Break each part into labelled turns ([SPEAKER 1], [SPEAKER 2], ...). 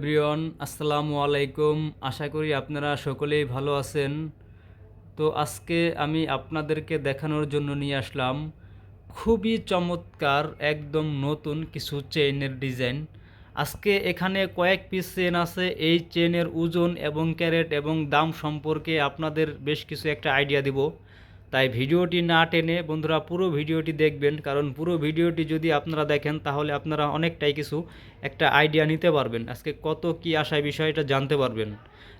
[SPEAKER 1] Everyone, আসসালামু আলাইকুম। আশা করি আপনারা সকলেই ভালো আছেন। তো আজকে আমি আপনাদেরকে দেখানোর জন্য নিয়ে আসলাম খুবই চমৎকার, একদম নতুন কিছু চেইনের ডিজাইন। আজকে এখানে কয়েক পিস চেন আছে। এই চেনের ওজন এবং ক্যারেট এবং দাম সম্পর্কে আপনাদের বেশ কিছু একটা আইডিয়া দিব। তাই ভিডিওটি না টেনে বন্ধুরা পুরো ভিডিওটি দেখবেন, কারণ পুরো ভিডিওটি যদি আপনারা দেখেন, তাহলে আপনারা অনেকটাই কিছু একটা আইডিয়া নিতে পারবেন। আজকে কত কি আশায় বিষয়টা জানতে পারবেন।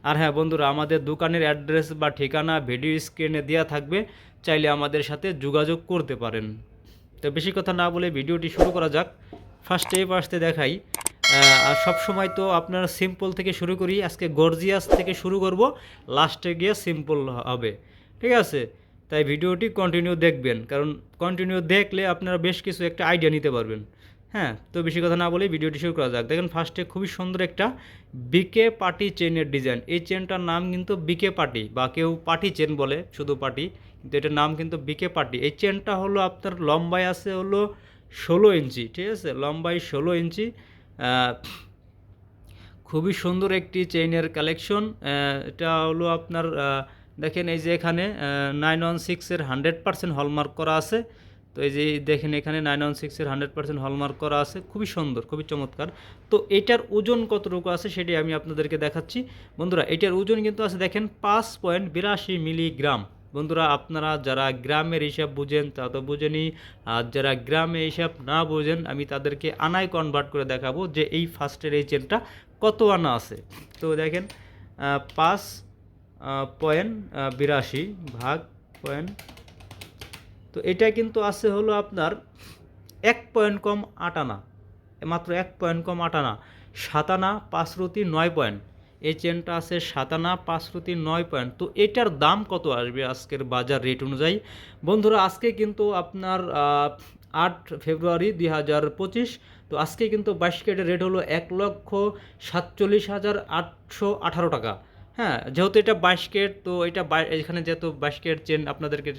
[SPEAKER 1] আর হ্যাঁ বন্ধুরা, আমাদের দোকানের অ্যাড্রেস বা ঠিকানা ভিডিও স্ক্রিনে দেওয়া থাকবে। চাইলে আমাদের সাথে যোগাযোগ করতে পারেন। তো বেশি কথা না বলে ভিডিওটি শুরু করা যাক। ফার্স্টে ফার্স্টে দেখাই। আর সব সময় তো আপনার সিম্পল থেকে শুরু করি। আজকে গর্জিয়াস থেকে শুরু করব। লাস্টে গিয়ে সিম্পল হবে। ঠিক আছে? তাই ভিডিওটি কন্টিনিউ দেখবেন। কারণ কন্টিনিউ দেখলে আপনারা বেশ কিছু একটা আইডিয়া নিতে পারবেন। হ্যাঁ তো বেশি কথা না বলে ভিডিওটি শুরু করা যাক। দেখেন ফার্স্টে খুবই সুন্দর একটা বিকে পার্টি চেনের ডিজাইন এই চেনটার নাম কিন্তু বিকে পার্টি বা কেউ পার্টি চেন বলে, শুধু পার্টি কিন্তু এটার নাম কিন্তু বিকে পার্টি এই চেনটা হলো আপনার লম্বায় আছে হলো ষোলো ইঞ্চি, ঠিক আছে? লম্বায় ষোলো ইঞ্চি। খুবই সুন্দর একটি চেইনের কালেকশন এটা হলো আপনার দেখেন এই যে এখানে নাইন ওয়ান সিক্সের হান্ড্রেড পার্সেন্ট হলমার্ক করা আছে। তো এই যে দেখেন এখানে নাইন ওয়ান সিক্সের হান্ড্রেড পার্সেন্ট হলমার্ক করা আছে। খুবই সুন্দর, খুবই চমৎকার। তো এটার ওজন কতটুকু আছে সেটি আমি আপনাদেরকে দেখাচ্ছি। বন্ধুরা, এটার ওজন কিন্তু আছে দেখেন পাঁচ পয়েন্ট বিরাশি মিলিগ্রাম। বন্ধুরা, আপনারা যারা গ্রামের হিসাব বুঝেন, তা তো বুঝেনি। আর যারা গ্রামে হিসাব না বোঝেন, আমি তাদেরকে আনায় কনভার্ট করে দেখাবো যে এই ফার্স্টের এই চেনটা কত আনা আছে। তো দেখেন পাঁচ পয়েন্ট বিরাশি ভাগ পয়েন্ট। তো এটা কিন্তু আছে হলো আপনার এক পয়েন্ট কম আট আনা মাত্র এক পয়েন্ট কম আট আনা সাতানা, পাঁচরতি, নয় পয়েন্ট। এই চেনটা আছে সাতানা, পাঁচরতি, নয় পয়েন্ট। তো এটার দাম কত আসবে আজকের বাজার রেট অনুযায়ী? বন্ধুরা, আজকে কিন্তু আপনার আট ফেব্রুয়ারি দুই হাজার পঁচিশ, তো আজকে কিন্তু বাইশ কেটের রেট হলো এক লক্ষ সাতচল্লিশ হাজার আটশো আঠারো টাকা। হ্যাঁ যেহেতু এটা বাস্কেট, তো এটা এখানে যেহেতু বাস্কেট চেন আপনাদেরকে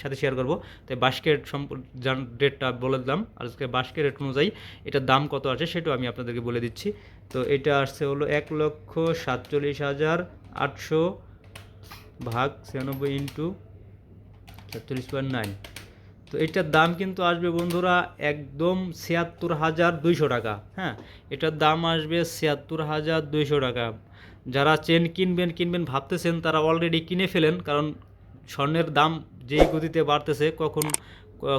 [SPEAKER 1] সাথে শেয়ার করব, তাই বাস্কেট কেট যার রেটটা বলে দিলাম, আজকে কেট রেট অনুযায়ী এটার দাম কত আছে সেটাও আমি আপনাদেরকে বলে দিচ্ছি। তো এটা আসছে হলো এক লক্ষ সাতচল্লিশ হাজার আটশো ভাগ ছিয়ানব্বই ইন্টু সাতচল্লিশ পয়েন্ট নাইন তো এটার দাম কিন্তু আসবে বন্ধুরা একদম ছিয়াত্তর হাজার দুইশো টাকা হ্যাঁ এটার দাম আসবে ছিয়াত্তর হাজার দুইশো টাকা। যারা চেন কিনবেন কিনবেন ভাবতেছেন, তারা অলরেডি কিনে ফেলেন, কারণ স্বর্ণের দাম যেই গতিতে বাড়তেছে, কখন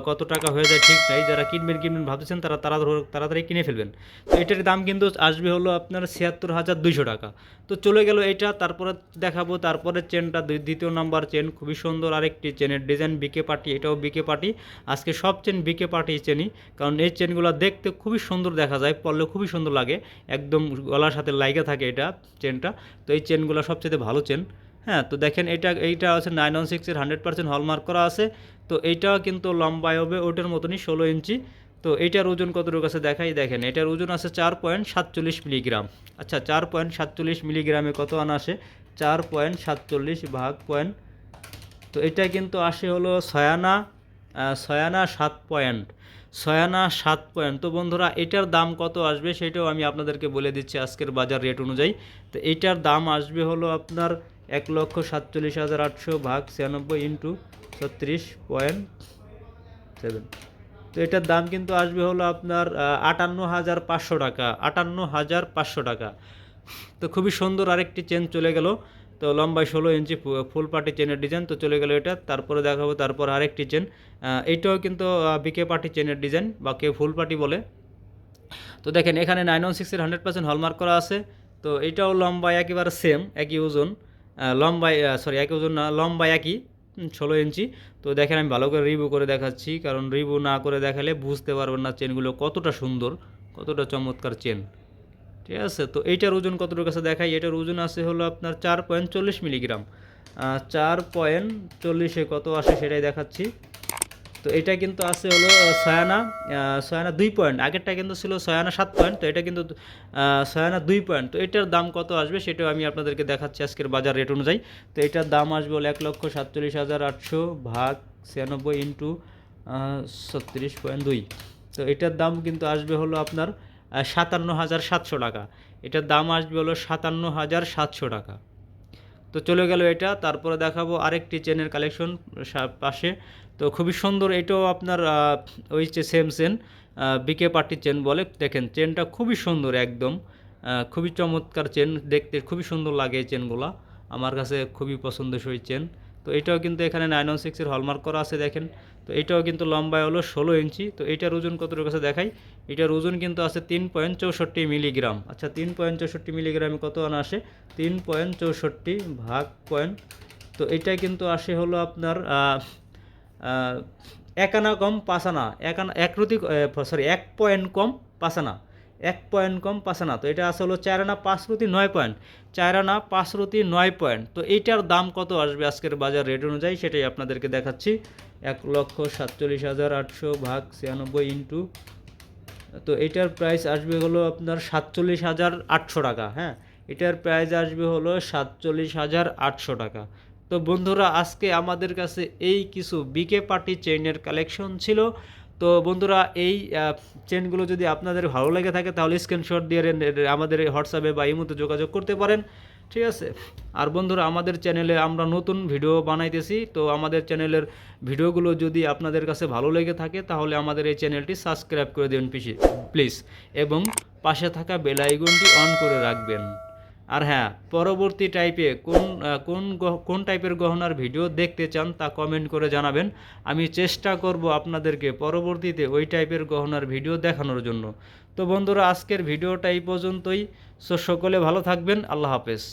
[SPEAKER 1] কত টাকা হয়ে যায় ঠিক নাই যারা কিনবেন কিনবেন ভাবতেছেন, তারা তারা তাড়াতাড়ি কিনে ফেলবেন। তো এটার দাম কিন্তু আসবে হলো আপনার ছিয়াত্তর হাজার দুইশো টাকা। তো চলে গেল এটা, তারপরে দেখাবো, তারপরে চেনটা দ্বিতীয় নাম্বার চেন, খুবই সুন্দর আরেকটি চেনের ডিজাইন, বিকে পার্টি এটাও বিকে পার্টি আজকে সব চেন বিকে পার্টি চেনই, কারণ এই চেনগুলো দেখতে খুবই সুন্দর দেখা যায় পড়লে খুবই সুন্দর লাগে। একদম গলার সাথে লাইগা থাকে এটা চেনটা, তো এই চেনগুলো সবচেয়ে ভালো চেন। হ্যাঁ তো দেখেন এটা এইটা আছে নাইন ওয়ান সিক্সের হান্ড্রেড পার্সেন্ট হলমার্ক করা আছে। তো এইটাও কিন্তু লম্বায় হবে ওটার মতনই ষোলো ইঞ্চি। তো এইটার ওজন কতটুকু আছে দেখাই, দেখেন, এটার ওজন আছে চার পয়েন্ট সাতচল্লিশ মিলিগ্রাম। আচ্ছা চার পয়েন্ট সাতচল্লিশ মিলিগ্রামে কত আনা আসে? চার পয়েন্ট সাতচল্লিশ ভাগ পয়েন্ট, তো এটা কিন্তু আসে হলো ছয়ানা ছয়ানা সাত পয়েন্ট ছয়ানা সাত পয়েন্ট। তো বন্ধুরা, এটার দাম কত আসবে সেটাও আমি আপনাদেরকে বলে দিচ্ছি আজকের বাজার রেট অনুযায়ী। তো এইটার দাম আসবে হলো আপনার এক লক্ষ সাতচল্লিশ হাজার আটশো ভাগ ছিয়ানব্বই ইন্টু ছত্রিশ পয়েন্ট সেভেন। তো এটার দাম কিন্তু আসবে হলো আপনার আটান্ন হাজার পাঁচশো টাকা আটান্ন হাজার পাঁচশো টাকা। তো খুবই সুন্দর আরেকটি চেন চলে গেল। তো লম্বায় ষোলো ইঞ্চি ফুল পার্টি চেনের ডিজাইন, তো চলে গেল এটা। তারপরে দেখাবো, তারপর আরেকটি চেন। এইটাও কিন্তু বিকে পার্টি চেনের ডিজাইন, বা কেউ ফুল পার্টি বলে। তো দেখেন, এখানে নাইন ওয়ান সিক্সের হান্ড্রেড পার্সেন্ট হলমার্ক করা আছে। তো এটাও লম্বায় একেবারে সেম, একই ওজন। লম্বায় সরি এক ওজন না লম্বা একই ষোলো ইঞ্চি। তো দেখেন, আমি ভালো করে রিভিউ করে দেখাচ্ছি, কারণ রিভিউ না করে দেখালে বুঝতে পারবেন না চেনগুলো কতটা সুন্দর, কতটা চমৎকার চেন। ঠিক আছে? তো এইটার ওজন কতটুকু কাছে দেখাই? এটার ওজন আছে হলো আপনার চার পয়েন্ট চল্লিশ মিলিগ্রাম। চার পয়েন্ট চল্লিশে কত আসে সেটাই দেখাচ্ছি। তো এটা কিন্তু আছে হলো আহ, ছয়ানা দুই পয়েন্ট আগেরটা কিন্তু ছিল ছয়ানা সাত পয়েন্ট তো এটা কিন্তু ছয়ানা দুই পয়েন্ট তো এটার দাম কত আসবে সেটাও আমি আপনাদেরকে দেখাচ্ছি আজকের বাজার রেট অনুযায়ী। তো এটার দাম আসবে হলো এক লক্ষ সাতচল্লিশ হাজার আটশো ভাগ ছিয়ানব্বই ইন্টু ছত্রিশ পয়েন্ট দুই। তো এটার দাম কিন্তু আসবে হলো আপনার সাতান্ন হাজার সাতশো টাকা। এটার দাম আসবে হলো সাতান্ন হাজার সাতশো টাকা। তো চলে গেল এটা, তারপরে দেখাবো আরেকটি চেনের কালেকশন পাশে। তো খুবই সুন্দর এটাও আপনার ওই যে same chain BK party chain বলে। দেখেন চেনটা খুবই সুন্দর একদম। খুবই চমৎকার চেন দেখতে খুবই সুন্দর লাগে এই চেনগুলা আমার কাছে খুবই পছন্দসই চেন তো এটাও কিন্তু এখানে নাইন ওয়ান সিক্সের হলমার্ক করা আছে দেখেন। তো এটাও কিন্তু লম্বায় হলো ষোলো ইঞ্চি। তো এটার ওজন কতটুকু কাছে দেখাই। এটার ওজন কিন্তু আছে তিন পয়েন্ট চৌষট্টি মিলিগ্রাম আচ্ছা তিন পয়েন্ট চৌষট্টি মিলিগ্রামে কত আনা আসে? তিন পয়েন্ট চৌষট্টি ভাগ পয়েন্ট তো এটা কিন্তু আসে হলো আপনার এক আনা কম পাঁচ আনা। এক আনা সরি এক পয়েন্ট কম পাঁচ আনা। এক পয়েন্ট কম পাঁচ আনা তো এটা আছে হলো চার আনা পাঁচ রুতি নয় পয়েন্ট। চার আনা পাঁচ রুতি নয় পয়েন্ট। তো এইটার দাম কত আসবে আজকের বাজার রেট অনুযায়ী সেটাই আপনাদেরকে দেখাচ্ছি। এক লক্ষ সাতচল্লিশ হাজার আটশো ভাগ ছিয়ানব্বই ইন্টু, তো এটার প্রাইস আসবে হলো আপনার সাতচল্লিশ হাজার আটশো টাকা হ্যাঁ? এটার প্রাইস আসবে হলো সাতচল্লিশ হাজার আটশো টাকা। তো বন্ধুরা, আজকে আমাদের কাছে এই কিছু বিকে পার্টি চেইনের কালেকশন ছিল। তো বন্ধুরা, এই চেনগুলো যদি আপনাদের ভালো লেগে থাকে, তাহলে স্ক্রিনশট দিয়ে আমাদের হোয়াটসঅ্যাপে বা ইমোতে যোগাযোগ করতে পারেন। ঠিক আছে? আর বন্ধুরা, আমাদের চ্যানেলে আমরা নতুন ভিডিও বানাইতেছি, তো আমাদের চ্যানেলের ভিডিওগুলো যদি আপনাদের কাছে ভালো লেগে থাকে, তাহলে আমাদের এই চ্যানেলটি সাবস্ক্রাইব করে দেবেন প্লিজ এবং পাশে থাকা বেল আইকনটি অন করে রাখবেন। আর হ্যাঁ পরবর্তী টাইপে কোন কোন কোন টাইপের গহনার ভিডিও দেখতে চান তা কমেন্ট করে জানাবেন। আমি চেষ্টা করব আপনাদেরকে পরবর্তীতে ওই টাইপের গহনার ভিডিও দেখানোর জন্য। তো বন্ধুরা, আজকের ভিডিওটা এই পর্যন্তই। সো সকলে ভালো থাকবেন। আল্লাহ হাফেজ।